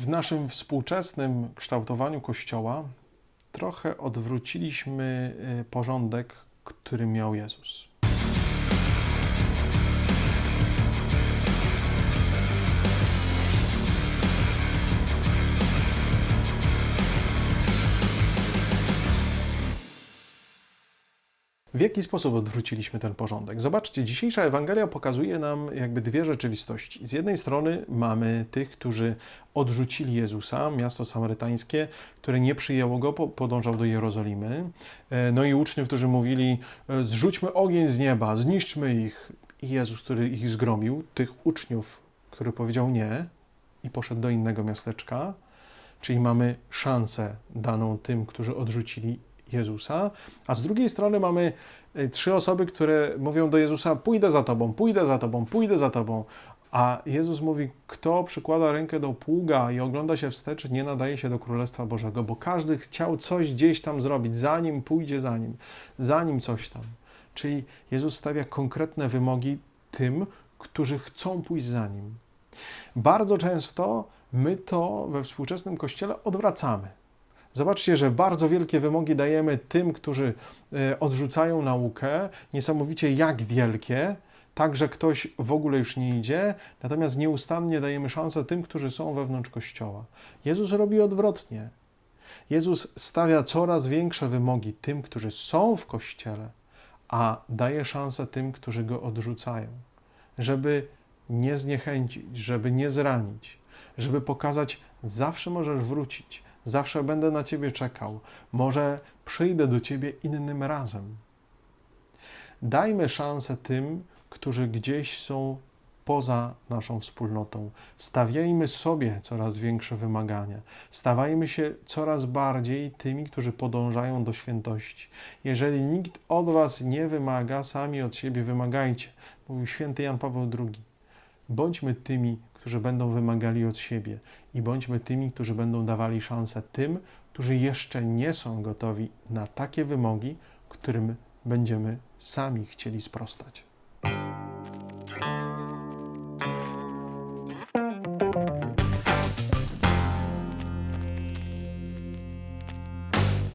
W naszym współczesnym kształtowaniu Kościoła trochę odwróciliśmy y, porządek, który miał Jezus. W jaki sposób odwróciliśmy ten porządek? Zobaczcie, dzisiejsza Ewangelia pokazuje nam jakby dwie rzeczywistości. Z jednej strony mamy tych, którzy odrzucili Jezusa, miasto samarytańskie, które nie przyjęło go, po- podążał do Jerozolimy. E, No i uczniów, którzy mówili: e, zrzućmy ogień z nieba, zniszczmy ich. I Jezus, który ich zgromił, tych uczniów, który powiedział nie i poszedł do innego miasteczka. Czyli mamy szansę daną tym, którzy odrzucili Jezusa, a z drugiej strony mamy y, trzy osoby, które mówią do Jezusa: Pójdę za tobą, pójdę za tobą, pójdę za tobą. A Jezus mówi: Kto przykłada rękę do pługa i ogląda się wstecz, nie nadaje się do Królestwa Bożego, bo każdy chciał coś gdzieś tam zrobić, zanim pójdzie za nim, zanim coś tam. Czyli Jezus stawia konkretne wymogi tym, którzy chcą pójść za nim. Bardzo często my to we współczesnym kościele odwracamy. Zobaczcie, że bardzo wielkie wymogi dajemy tym, którzy e, odrzucają naukę, niesamowicie jak wielkie, tak, że ktoś w ogóle już nie idzie, natomiast nieustannie dajemy szansę tym, którzy są wewnątrz kościoła. Jezus robi odwrotnie. Jezus stawia coraz większe wymogi tym, którzy są w kościele, a daje szansę tym, którzy go odrzucają, żeby nie zniechęcić, żeby nie zranić, żeby pokazać, zawsze możesz wrócić, zawsze będę na ciebie czekał, może przyjdę do ciebie innym razem. Dajmy szansę tym, którzy gdzieś są poza naszą wspólnotą. Stawiajmy sobie coraz większe wymagania. Stawajmy się coraz bardziej tymi, którzy podążają do świętości. Jeżeli nikt od was nie wymaga, sami od siebie wymagajcie, mówił święty Jan Paweł II. Bądźmy tymi, którzy będą wymagali od siebie i bądźmy tymi, którzy będą dawali szansę tym, którzy jeszcze nie są gotowi na takie wymogi, którym będziemy sami chcieli sprostać.